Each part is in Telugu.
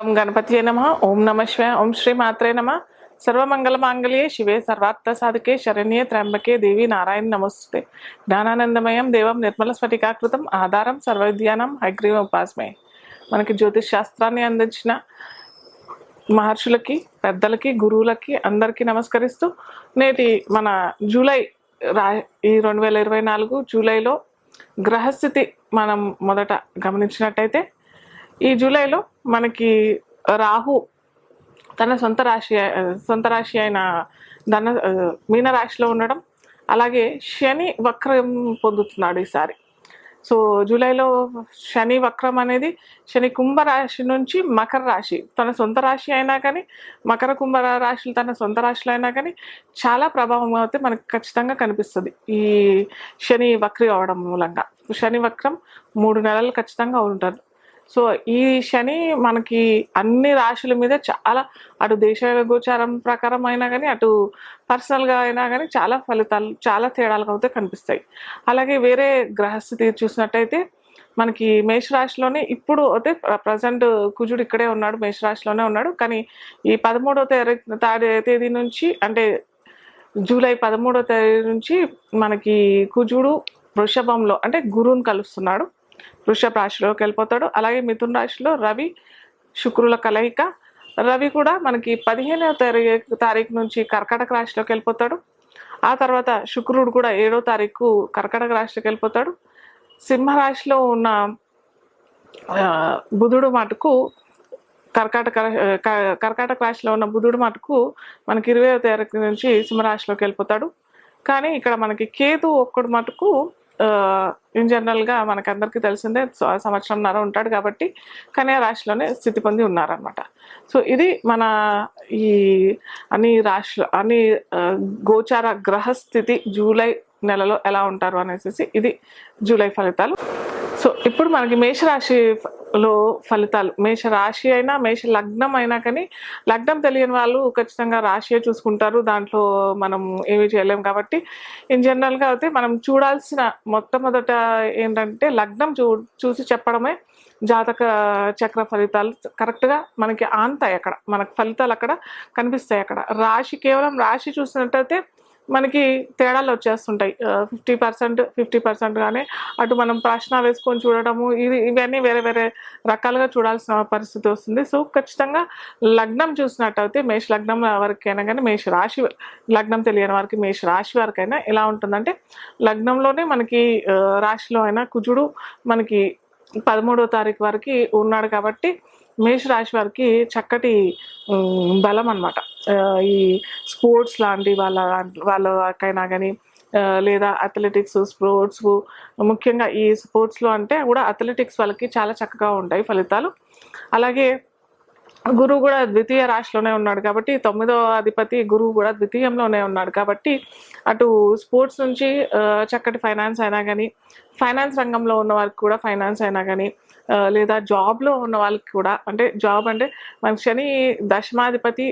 ఓం గణపతియే నమ. ఓం నమ శివ ఓం శ్రీ మాత్రే నమ. సర్వమంగళ మాంగళ్యే శివే సర్వార్థ సాధకే శరణ్యే త్ర్యంబకే దేవి నారాయణ నమస్తే. జ్ఞానానందమయం దేవం నిర్మల స్ఫటికాకృతం ఆధారం సర్వవిద్యానం హైగ్రీవ ఉపాసమే. మనకి జ్యోతిష్ శాస్త్రాన్ని అందించిన మహర్షులకి పెద్దలకి గురువులకి అందరికీ నమస్కరిస్తూ నేటి మన జూలై రా ఈ రెండు వేల ఇరవై నాలుగు జూలైలో గ్రహస్థితి మనం మొదట గమనించినట్టయితే ఈ జూలైలో మనకి రాహు తన సొంత రాశి సొంత రాశి అయిన ధన మీన రాశిలో ఉండడం అలాగే శని వక్రం పొందుతున్నాడు ఈసారి. సో జూలైలో శని వక్రం అనేది శని కుంభ రాశి నుంచి మకర రాశి. తన సొంత రాశి అయినా కానీ మకర కుంభ రాశులు తన సొంత రాశిలో అయినా కానీ చాలా ప్రభావం అయితే మనకు ఖచ్చితంగా కనిపిస్తుంది ఈ శని వక్రి అవడం మూలంగా. శని వక్రం మూడు నెలలు ఖచ్చితంగా ఉంటారు సో ఈ శని మనకి అన్ని రాశుల మీద చాలా అటు దేశ గోచారం ప్రకారం అయినా కానీ అటు పర్సనల్గా అయినా కానీ చాలా ఫలితాలు చాలా తేడాలు అయితే కనిపిస్తాయి. అలాగే వేరే గ్రహస్థితి చూసినట్టయితే మనకి మేషరాశిలోనే ఇప్పుడు అయితే ప్రజెంట్ కుజుడు ఇక్కడే ఉన్నాడు మేషరాశిలోనే ఉన్నాడు. కానీ ఈ పదమూడవ తేదీ తారీ తేదీ నుంచి అంటే జూలై పదమూడవ తేదీ నుంచి మనకి కుజుడు వృషభంలో అంటే గురువుని కలుస్తున్నాడు. వృషభ రాశిలోకి వెళ్ళిపోతాడు. అలాగే మిథున రాశిలో రవి శుక్రుల కలయిక. రవి కూడా మనకి పదిహేనవ తారీఖు తారీఖు నుంచి కర్కాటక రాశిలోకి వెళ్ళిపోతాడు. ఆ తర్వాత శుక్రుడు కూడా ఏడో తారీఖు కర్కాటక రాశిలోకి వెళ్ళిపోతాడు. సింహరాశిలో ఉన్న బుధుడు మటుకు కర్కాటక కర్కాటక రాశిలో ఉన్న బుధుడు మటుకు మనకి ఇరవై తారీఖు నుంచి సింహరాశిలోకి వెళ్ళిపోతాడు. కానీ ఇక్కడ మనకి కేతు ఒక్కడు మటుకు ఇన్ జనరల్గా మనకందరికీ తెలిసిందే సంవత్సరం సంవత్సరంన్నర ఉంటాడు కాబట్టి కన్యా రాశిలోనే స్థితి పొంది ఉన్నారనమాట సో ఇది మన ఈ అన్ని రాశి అన్ని గోచార గ్రహస్థితి జూలై నెలలో ఎలా ఉంటారు అనేసి ఇది జూలై ఫలితాలు. సో ఇప్పుడు మనకి లో ఫలితాలు. మేష రాశి అయినా మేష లగ్నం అయినా కానీ లగ్నం తెలియని వాళ్ళు ఖచ్చితంగా రాశియే చూసుకుంటారు. దాంట్లో మనం ఏమి చేయలేం కాబట్టి. ఇన్ జనరల్గా అయితే మనం చూడాల్సిన మొట్టమొదట ఏంటంటే లగ్నం చూ చూసి చెప్పడమే జాతక చక్ర ఫలితాలు. కరెక్ట్గా మనకి ఆంతాయి అక్కడ. మనకు ఫలితాలు అక్కడ కనిపిస్తాయి అక్కడ. రాశి కేవలం రాశి చూసినట్టయితే మనకి తేడాలు వచ్చేస్తుంటాయి. ఫిఫ్టీ పర్సెంట్ ఫిఫ్టీ పర్సెంట్ కానీ అటు మనం ప్రశ్న వేసుకొని చూడటము ఇది ఇవన్నీ వేరే వేరే రకాలుగా చూడాల్సిన పరిస్థితి వస్తుంది. సో ఖచ్చితంగా లగ్నం చూసినట్టయితే మేష లగ్నం వరకైనా కానీ మేష రాశి లగ్నం తెలియని వారికి మేష రాశి వరకైనా ఎలా ఉంటుందంటే లగ్నంలోనే మనకి రాశిలో అయినా కుజుడు మనకి పదమూడో తారీఖు వరకు ఉన్నాడు కాబట్టి మేషరాశి వారికి చక్కటి బలం అనమాట ఈ స్పోర్ట్స్ లాంటి వాళ్ళ వాళ్ళకైనా కానీ లేదా అథ్లెటిక్స్ స్పోర్ట్స్ ముఖ్యంగా ఈ స్పోర్ట్స్లో అంటే కూడా అథ్లెటిక్స్ వాళ్ళకి చాలా చక్కగా ఉంటాయి ఫలితాలు. అలాగే గురువు కూడా ద్వితీయ రాశిలోనే ఉన్నాడు కాబట్టి తొమ్మిదో అధిపతి గురువు కూడా ద్వితీయంలోనే ఉన్నాడు కాబట్టి అటు స్పోర్ట్స్ నుంచి చక్కటి ఫైనాన్స్ అయినా కానీ ఫైనాన్స్ రంగంలో ఉన్న వారికి కూడా ఫైనాన్స్ అయినా కానీ లేదా జాబ్లో ఉన్న వాళ్ళకి కూడా అంటే జాబ్ అంటే మన శని దశమాధిపతి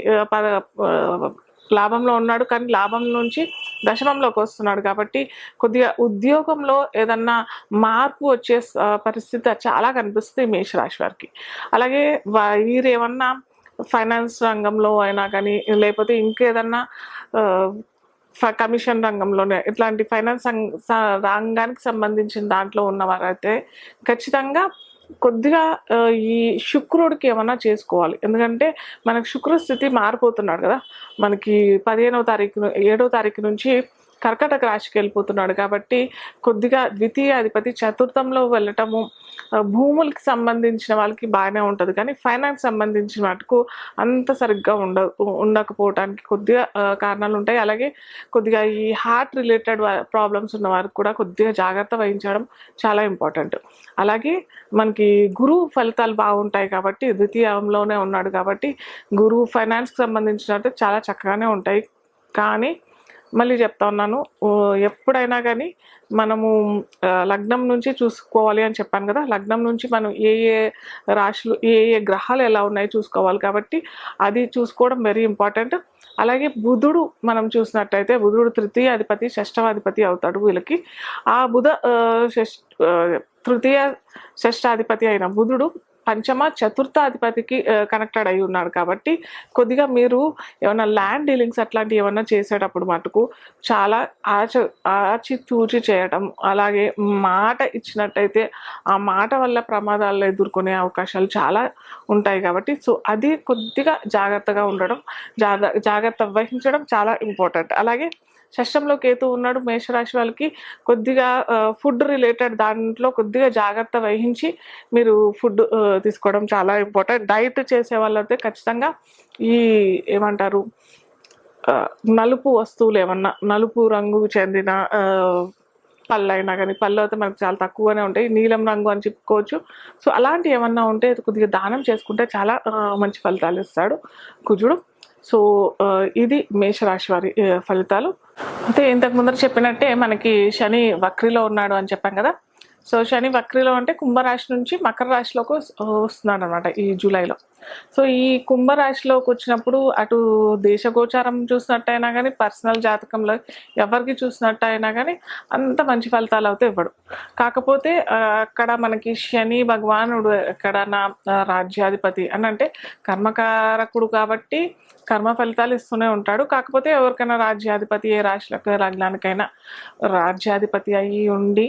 లాభంలో ఉన్నాడు కానీ లాభం నుంచి దశమంలోకి వస్తున్నాడు కాబట్టి కొద్దిగా ఉద్యోగంలో ఏదన్నా మార్పు వచ్చే పరిస్థితి చాలా కనిపిస్తుంది మేషరాశి వారికి. అలాగే వా- వీరు ఏమన్నా ఫైనాన్స్ రంగంలో అయినా కానీ లేకపోతే ఇంకేదన్నా కమిషన్ రంగంలోనే ఇట్లాంటి ఫైనాన్స్ రంగానికి సంబంధించిన దాంట్లో ఉన్నవారైతే ఖచ్చితంగా కొద్దిగా ఈ శుక్రుడికి ఏమన్నా చేసుకోవాలి. ఎందుకంటే మనకు శుక్రస్థితి మారిపోతున్నాడు కదా. మనకి పదిహేనవ తారీఖు ఏడవ తారీఖు నుంచి కర్కటక రాశికి వెళ్ళిపోతున్నాడు కాబట్టి కొద్దిగా ద్వితీయ అధిపతి చతుర్థంలో వెళ్ళటము భూములకి సంబంధించిన వాళ్ళకి బాగానే ఉంటుంది. కానీ ఫైనాన్స్ సంబంధించిన వాటికు అంత సరిగ్గా ఉండ ఉండకపోవడానికి కొద్దిగా కారణాలు ఉంటాయి. అలాగే కొద్దిగా ఈ హార్ట్ రిలేటెడ్ ప్రాబ్లమ్స్ ఉన్న వారికి కూడా కొద్దిగా జాగ్రత్త వహించడం చాలా ఇంపార్టెంట్. అలాగే మనకి గురువు ఫలితాలు బాగుంటాయి కాబట్టి ద్వితీయంలోనే ఉన్నాడు కాబట్టి గురువు ఫైనాన్స్కి సంబంధించినట్టు చాలా చక్కగానే ఉంటాయి. కానీ మళ్ళీ చెప్తా ఉన్నాను. ఎప్పుడైనా కానీ మనము లగ్నం నుంచి చూసుకోవాలి అని చెప్పాను కదా లగ్నం నుంచి మనం ఏ ఏ రాశులు ఏ ఏ గ్రహాలు ఎలా ఉన్నాయి చూసుకోవాలి కాబట్టి అది చూసుకోవడం వెరీ ఇంపార్టెంట్ అలాగే బుధుడు మనం చూసినట్టయితే బుధుడు తృతీయ అధిపతి షష్టవాధిపతి అవుతాడు వీళ్ళకి. ఆ బుధ షష్ తృతీయ షష్టాధిపతి అయిన బుధుడు పంచమ చతుర్థాధిపతికి కనెక్టెడ్ అయి ఉన్నాడు కాబట్టి కొద్దిగా మీరు ఏమైనా ల్యాండ్ డీలింగ్స్ అట్లాంటివి ఏమైనా చేసేటప్పుడు మటుకు చాలా ఆచ ఆచితూచి చేయడం చేయటం అలాగే మాట ఇచ్చినట్టయితే ఆ మాట వల్ల ప్రమాదాలు ఎదుర్కొనే అవకాశాలు చాలా ఉంటాయి కాబట్టి సో అది కొద్దిగా జాగ్రత్తగా ఉండడం జాగ్ర జాగ్రత్త వహించడం చాలా ఇంపార్టెంట్. అలాగే షష్టంలో కేతు ఉన్నాడు మేషరాశి వాళ్ళకి కొద్దిగా ఫుడ్ రిలేటెడ్ దాంట్లో కొద్దిగా జాగ్రత్త వహించి మీరు ఫుడ్ తీసుకోవడం చాలా ఇంపార్టెంట్ డైట్ చేసే వాళ్ళైతే ఖచ్చితంగా ఈ ఏమంటారు నలుపు వస్తువులు ఏమన్నా నలుపు రంగు చెందిన పళ్ళు అయినా కానీ పళ్ళు అయితే మనకు చాలా తక్కువనే ఉంటాయి. నీలం రంగు అని చెప్పుకోవచ్చు. సో అలాంటి ఏమన్నా ఉంటే కొద్దిగా దానం చేసుకుంటే చాలా మంచి ఫలితాలు ఇస్తాడు కుజుడు. సో ఆ, ఇది మేషరాశి వారి ఫలితాలు. అయితే ఇంతకు ముందర చెప్పినట్టే మనకి శని వక్రిలో ఉన్నాడు అని చెప్పాం కదా. సో శని వక్రిలో అంటే కుంభరాశి నుంచి మకర రాశిలోకి వస్తున్నాడు అనమాట ఈ జూలైలో. సో ఈ కుంభరాశిలోకి వచ్చినప్పుడు అటు దేశగోచారం చూసినట్టయినా కానీ పర్సనల్ జాతకంలో ఎవరికి చూసినట్టయినా కానీ అంత మంచి ఫలితాలు అయితే ఇవ్వడు. కాకపోతే అక్కడ మనకి శని భగవానుడు ఎక్కడ నా రాజ్యాధిపతి అని అంటే కర్మకారకుడు కాబట్టి కర్మ ఫలితాలు ఇస్తూనే ఉంటాడు. కాకపోతే ఎవరికైనా రాజ్యాధిపతి ఏ రాశిలకు లగ్నానికైనా రాజ్యాధిపతి అయ్యి ఉండి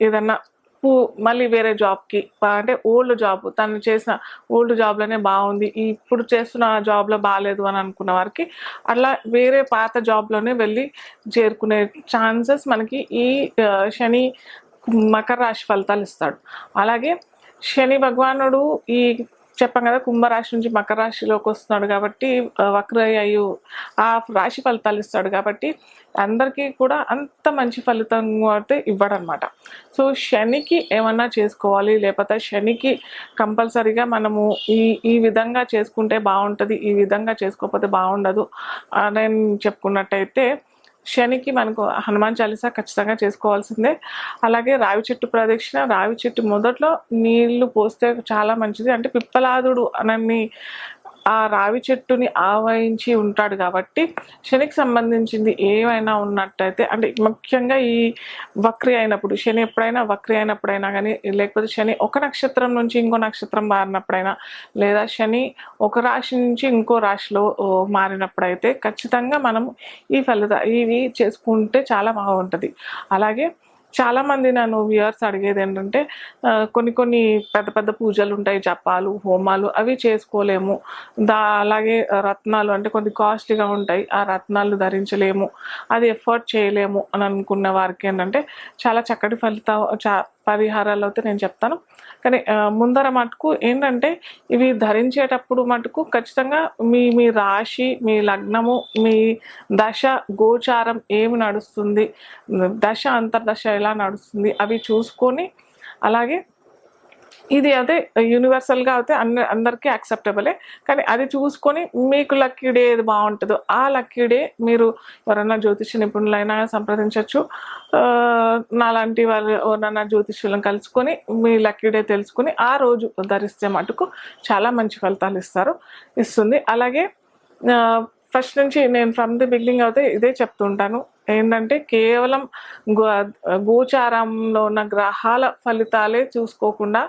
ఏదన్నా పూ- మళ్ళీ వేరే జాబ్కి అంటే ఓల్డ్ జాబ్ తను చేసిన ఓల్డ్ జాబ్లోనే బాగుంది ఇప్పుడు చేస్తున్న జాబ్లో బాగాలేదు అని అనుకున్న వారికి అట్లా వేరే పాత జాబ్లోనే వెళ్ళి చేరుకునే ఛాన్సెస్ మనకి ఈ శని మకర రాశి ఫలితాలు ఇస్తాడు. అలాగే శని భగవానుడు ఈ చెప్పాం కదా కుంభరాశి నుంచి మకర రాశిలోకి వస్తున్నాడు కాబట్టి ఆ, ఆ రాశి ఫలితాలు ఇస్తాడు కాబట్టి అందరికీ కూడా అంత మంచి ఫలితం అయితే ఇవ్వడనమాట సో శనికి ఏమన్నా చేసుకోవాలి? లేకపోతే శనికి కంపల్సరీగా మనము ఈ ఈ విధంగా చేసుకుంటే బాగుంటుంది ఈ విధంగా చేసుకోకపోతే బాగుండదు అని చెప్పుకున్నట్టయితే శనికి మనకు హనుమాన్ చాలీసా ఖచ్చితంగా చేసుకోవాల్సిందే. అలాగే రావి చెట్టు ప్రదక్షిణ రావి చెట్టు మొదట్లో నీళ్ళు పోస్తే చాలా మంచిది. అంటే పిప్పలాదుడు అనని ఆ రావి చెట్టుని ఆవహించి ఉంటాడు కాబట్టి శనికి సంబంధించింది ఏమైనా ఉన్నట్టయితే అంటే ముఖ్యంగా ఈ వక్రి అయినప్పుడు శని ఎప్పుడైనా వక్రి అయినప్పుడైనా కానీ లేకపోతే శని ఒక నక్షత్రం నుంచి ఇంకో నక్షత్రం మారినప్పుడైనా లేదా శని ఒక రాశి నుంచి ఇంకో రాశిలో మారినప్పుడైతే ఖచ్చితంగా మనం ఈ ఫలిత ఇవి చేసుకుంటే చాలా బాగుంటుంది. అలాగే చాలా మంది నన్ను వ్యూయర్స్ అడిగేది ఏంటంటే కొన్ని కొన్ని పెద్ద పెద్ద పూజలు ఉంటాయి జపాలు హోమాలు అవి చేసుకోలేము. దా అలాగే రత్నాలు అంటే కొన్ని కాస్ట్లీగా ఉంటాయి ఆ రత్నాలు ధరించలేము. అది ఎఫర్ట్ చేయలేము అని అనుకున్న వారికి ఏంటంటే చాలా చక్కటి ఫలితం చా పరిహారాలు అయితే నేను చెప్తాను. కానీ ముందర మటుకు ఏంటంటే ఇవి ధరించేటప్పుడు మటుకు ఖచ్చితంగా మీ మీ రాశి మీ లగ్నము మీ దశ గోచారం ఏమి నడుస్తుంది దశ అంతర్దశ ఎలా నడుస్తుంది అవి చూసుకొని అలాగే ఇది అదే యూనివర్సల్గా అయితే అన్ని అందరికీ యాక్సెప్టబులే కానీ అది చూసుకొని మీకు లక్కీ డే ఏది బాగుంటుందో ఆ లక్కీ డే మీరు ఎవరైనా జ్యోతిష నిపుణులైనా సంప్రదించవచ్చు నాలాంటి వాళ్ళు ఎవరైనా జ్యోతిష్యులను కలుసుకొని మీ లక్కీ డే తెలుసుకొని ఆ రోజు ధరిస్తే మటుకు చాలా మంచి ఫలితాలు ఇస్తారు ఇస్తుంది. అలాగే ఫస్ట్ నుంచి నేను ఫ్రమ్ ది బిగినింగ్ అయితే ఇదే చెప్తుంటాను. ఏంటంటే కేవలం గో గోచారంలో ఉన్న గ్రహాల ఫలితాలే చూసుకోకుండా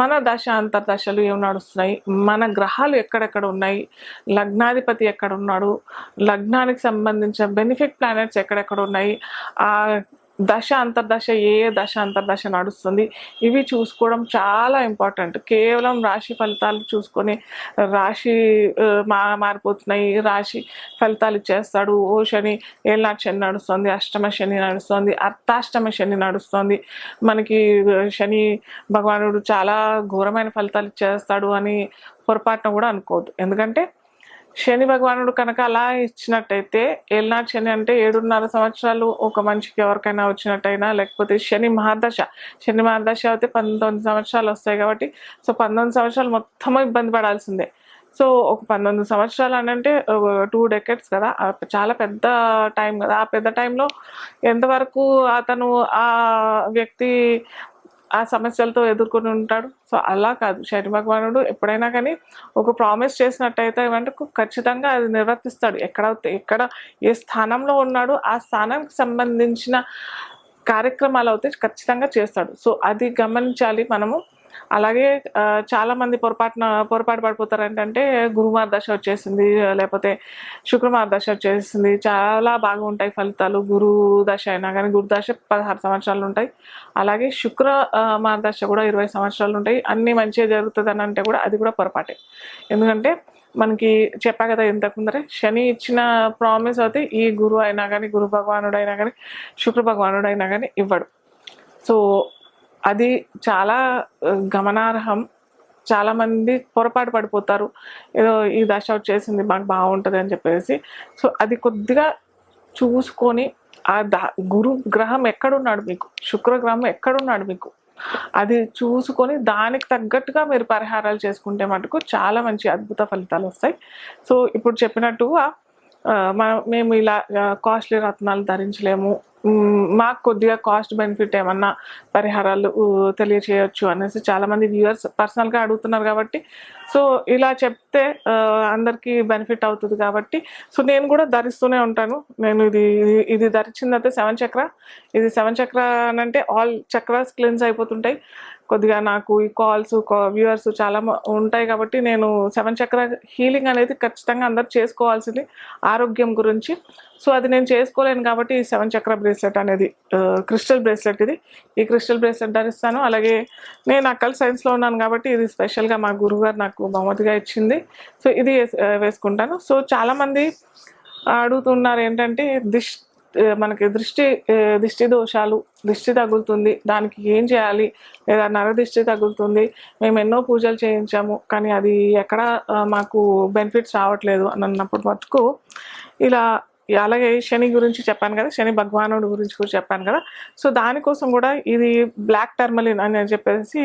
మన దశ అంతర్దశలు ఏం నడుస్తున్నాయి? మన గ్రహాలు ఎక్కడెక్కడ ఉన్నాయి? లగ్నాధిపతి ఎక్కడ ఉన్నాడు లగ్నానికి సంబంధించిన బెనిఫిట్ ప్లానెట్స్ ఎక్కడెక్కడ ఉన్నాయి? ఆ దశ అంతర్దశ ఏ దశ అంతర్దశ నడుస్తుంది ఇవి చూసుకోవడం చాలా ఇంపార్టెంట్ కేవలం రాశి ఫలితాలు చూసుకొని రాశి మా మారిపోతున్నాయి రాశి ఫలితాలు ఇచ్చేస్తాడు. ఓ శని ఏళ్ళనాడు శని నడుస్తుంది అష్టమ శని నడుస్తుంది అర్థాష్టమ శని నడుస్తుంది. మనకి శని భగవానుడు చాలా ఘోరమైన ఫలితాలు చేస్తాడు అని పొరపాటున కూడా అనుకోవద్దు. ఎందుకంటే శని భగవానుడు కనుక అలా ఇచ్చినట్టయితే ఏళ్ళనాటి శని అంటే ఏడున్నర సంవత్సరాలు ఒక మనిషికి ఎవరికైనా వచ్చినట్టయినా లేకపోతే శని మహాదశ. శని మహాదశ అయితే పంతొమ్మిది సంవత్సరాలు వస్తాయి కాబట్టి సో పంతొమ్మిది సంవత్సరాలు మొత్తం ఇబ్బంది పడాల్సిందే. సో ఒక పంతొమ్మిది సంవత్సరాలు అని అంటే టూ డెకెట్స్ కదా చాలా పెద్ద టైం కదా. ఆ పెద్ద టైంలో ఎంతవరకు అతను ఆ వ్యక్తి ఆ సమస్యలతో ఎదుర్కొని ఉంటాడు. సో అలా కాదు. శని భగవానుడు ఎప్పుడైనా కానీ ఒక ప్రామిస్ చేసినట్టయితే ఏమంటే ఖచ్చితంగా అది నిర్వర్తిస్తాడు. ఎక్కడ ఎక్కడ ఏ స్థానంలో ఉన్నాడో ఆ స్థానానికి సంబంధించిన కార్యక్రమాలు అయితే ఖచ్చితంగా చేస్తాడు. సో అది గమనించాలి మనము. అలాగే చాలామంది చాలా మంది పొరపాటున పొరపాటు పడిపోతారు ఏంటంటే గురుమార్ దశ వచ్చేసింది లేకపోతే శుక్రమార్ దశ వచ్చేసింది చాలా బాగా ఉంటాయి ఫలితాలు గురు దశ అయినా కానీ గురు దశ పదహారు సంవత్సరాలు ఉంటాయి. అలాగే శుక్ర ఆ, మార్ దశ కూడా ఇరవై సంవత్సరాలు ఉంటాయి. అన్ని మంచిగా జరుగుతుంది అని అంటే కూడా అది కూడా పొరపాటే. ఎందుకంటే మనకి చెప్పా కదా ఇంతకుముందరే శని ఇచ్చిన ప్రామిస్ అయితే ఈ గురువు అయినా కానీ గురు భగవానుడు అయినా కానీ శుక్ర భగవానుడు అయినా కానీ ఇవ్వడు. సో అది చాలా గమనార్హం. చాలామంది పొరపాటు పడిపోతారు. ఏదో ఈ దశ వచ్చేసింది మాకు బాగుంటుంది అని చెప్పేసి. సో అది కొద్దిగా చూసుకొని ఆ ద గురు గ్రహం ఎక్కడున్నాడు మీకు? శుక్ర గ్రహం ఎక్కడున్నాడు మీకు? అది చూసుకొని దానికి తగ్గట్టుగా మీరు పరిహారాలు చేసుకుంటే మటుకు చాలా మంచి అద్భుత ఫలితాలు వస్తాయి. సో ఇప్పుడు చెప్పినట్టుగా మనం మేము ఇలా కాస్ట్లీ రత్నాలు ధరించలేము. మాకు కొద్దిగా కాస్ట్ బెనిఫిట్ ఏమన్నా పరిహారాలు తెలియచేయచ్చు అనేసి చాలా మంది వ్యూవర్స్ పర్సనల్గా అడుగుతున్నారు కాబట్టి. సో ఇలా చెప్తే అందరికీ బెనిఫిట్ అవుతుంది కాబట్టి. సో నేను కూడా ధరిస్తూనే ఉంటాను. నేను ఇది ఇది ధరించిందైతే సెవెన్ చక్ర. ఇది సెవెన్ చక్ర అని అంటే ఆల్ చక్రాస్ క్లీన్స్ అయిపోతుంటాయి. కొద్దిగా నాకు ఈ కాల్స్ వ్యూవర్స్ చాలా ఉంటాయి కాబట్టి నేను సెవెన్ చక్ర హీలింగ్ అనేది ఖచ్చితంగా అందరు చేసుకోవాల్సింది. ఆరోగ్యం గురించి. సో అది నేను చేసుకోలేను కాబట్టి సెవెన్ చక్ర బ్రేస్లెట్ అనేది క్రిస్టల్ బ్రేస్లెట్ ఇది. ఈ క్రిస్టల్ బ్రేస్లెట్ ధరిస్తాను. అలాగే నేను అక్కల్ సైన్స్లో ఉన్నాను కాబట్టి ఇది స్పెషల్గా మా గురువుగారు నాకు బహుమతిగా ఇచ్చింది. సో ఇది వేస్- వేసుకుంటాను. సో చాలామంది అడుగుతున్నారు ఏంటంటే దిష్ మనకి దృష్టి దిష్టి దోషాలు దిష్టి తగులుతుంది దానికి ఏం చేయాలి? లేదా నర దిష్టి తగులుతుంది మేము ఎన్నో పూజలు చేయించాము కానీ అది ఎక్కడ మాకు బెనిఫిట్స్ రావట్లేదు అని అన్నప్పుడు మటుకు ఇలా అలాగే శని గురించి చెప్పాను కదా శని భగవానుడు గురించి కూడా చెప్పాను కదా. సో దానికోసం కూడా ఇది బ్లాక్ టర్మలిన్ అని చెప్పేసి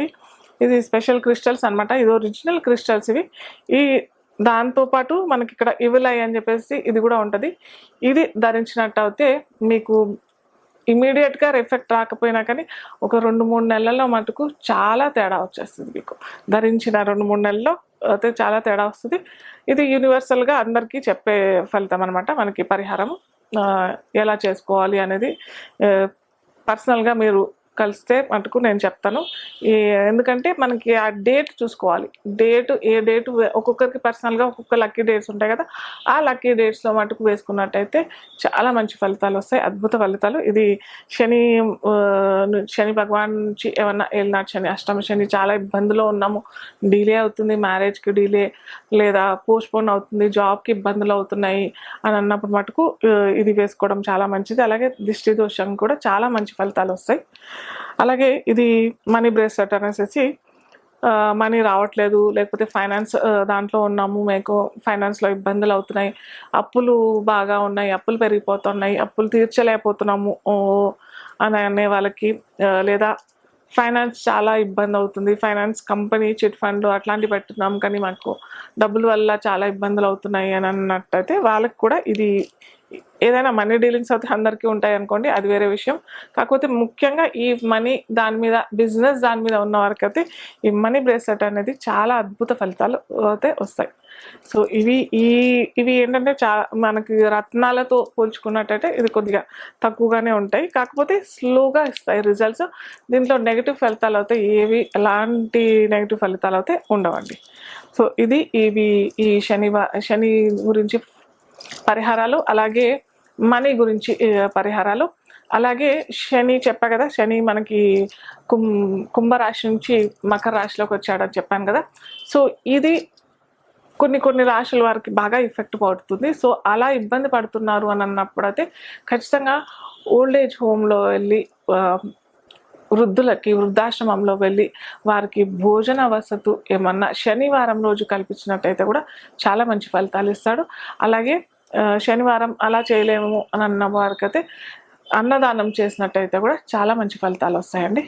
ఇది స్పెషల్ క్రిస్టల్స్ అన్నమాట. ఇది ఒరిజినల్ క్రిస్టల్స్ ఇవి. ఈ దాంతోపాటు మనకి ఇక్కడ ఇవిలై అని చెప్పేసి ఇది కూడా ఉంటుంది. ఇది ధరించినట్టు అయితే మీకు ఇమీడియట్గా ఎఫెక్ట్ రాకపోయినా కానీ ఒక రెండు మూడు నెలల్లో మటుకు చాలా తేడా వచ్చేస్తుంది మీకు. ధరించిన రెండు మూడు నెలల్లో అయితే చాలా తేడా వస్తుంది. ఇది యూనివర్సల్గా అందరికీ చెప్పే ఫలితం అనమాట మనకి పరిహారం. ఎలా చేసుకోవాలి అనేది పర్సనల్గా మీరు కలిస్తే మటుకు నేను చెప్తాను. ఈ ఎందుకంటే మనకి ఆ డేట్ చూసుకోవాలి. డేట్ ఏ డేట్ ఒక్కొక్కరికి పర్సనల్గా ఒక్కొక్క లక్కీ డేట్స్ ఉంటాయి కదా ఆ లక్కీ డేట్స్లో మటుకు వేసుకున్నట్టయితే చాలా మంచి ఫలితాలు వస్తాయి. అద్భుత ఫలితాలు. ఇది శని శని భగవాన్ నుంచి ఏమన్నా ఏలినాటి శని అష్టమ శని చాలా ఇబ్బందులో ఉన్నాము. డిలే అవుతుంది మ్యారేజ్కి డిలే లేదా పోస్ట్పోన్ అవుతుంది జాబ్కి ఇబ్బందులు అవుతున్నాయి అని అన్నప్పుడు మటుకు ఇది వేసుకోవడం చాలా మంచిది. అలాగే దిష్టి దోషం కూడా చాలా మంచి ఫలితాలు వస్తాయి. అలాగే ఇది మనీ బ్రేస్లెట్ అనేసి మనీ రావట్లేదు లేకపోతే ఫైనాన్స్ దాంట్లో ఉన్నాము మీకు ఫైనాన్స్లో ఇబ్బందులు అవుతున్నాయి అప్పులు బాగా ఉన్నాయి అప్పులు పెరిగిపోతున్నాయి అప్పులు తీర్చలేకపోతున్నాము ఓ అని అనే వాళ్ళకి లేదా ఫైనాన్స్ చాలా ఇబ్బంది అవుతుంది. ఫైనాన్స్ కంపెనీ చిట్ ఫండ్ అట్లాంటివి పెట్టున్నాం కానీ మాకు డబ్బుల వల్ల చాలా ఇబ్బందులు అవుతున్నాయి అని అన్నట్టయితే వాళ్ళకి కూడా ఇది ఏదైనా మనీ డీలింగ్స్ అయితే అందరికీ ఉంటాయి అనుకోండి అది వేరే విషయం. కాకపోతే ముఖ్యంగా ఈ మనీ దాని మీద బిజినెస్ దాని మీద ఉన్న వారికి అయితే ఈ మనీ బ్రేస్లెట్ అనేది చాలా అద్భుత ఫలితాలు అయితే వస్తాయి. సో ఇవి ఈ ఇవి ఏంటంటే చాలా మనకి రత్నాలతో పోల్చుకున్నట్టయితే ఇది కొద్దిగా తక్కువగానే ఉంటాయి. కాకపోతే స్లోగా ఇస్తాయి రిజల్ట్స్ దీంట్లో నెగిటివ్ ఫలితాలు అయితే ఏవి ఎలాంటి నెగిటివ్ ఫలితాలు అయితే ఉండవండి. సో ఇది ఇవి ఈ శని శని గురించి పరిహారాలు అలాగే మనీ గురించి పరిహారాలు. అలాగే శని చెప్పా కదా శని మనకి కుం కుంభరాశి నుంచి మకర రాశిలోకి వచ్చాడని చెప్పాను కదా. సో ఇది కొన్ని కొన్ని రాశుల వారికి బాగా ఎఫెక్ట్ పడుతుంది. సో అలా ఇబ్బంది పడుతున్నారు అని అన్నప్పుడు అయితే ఖచ్చితంగా ఓల్డ్ ఏజ్ హోమ్లో వెళ్ళి వృద్ధులకి వృద్ధాశ్రమంలో వెళ్ళి వారికి భోజన వసతు ఏమన్నా శనివారం రోజు కల్పించినట్టయితే కూడా చాలా మంచి ఫలితాలు ఇస్తాడు. అలాగే శనివారం అలా చేయలేము అని అన్న వారికైతే అన్నదానం చేసినట్టయితే కూడా చాలా మంచి ఫలితాలు వస్తాయండి.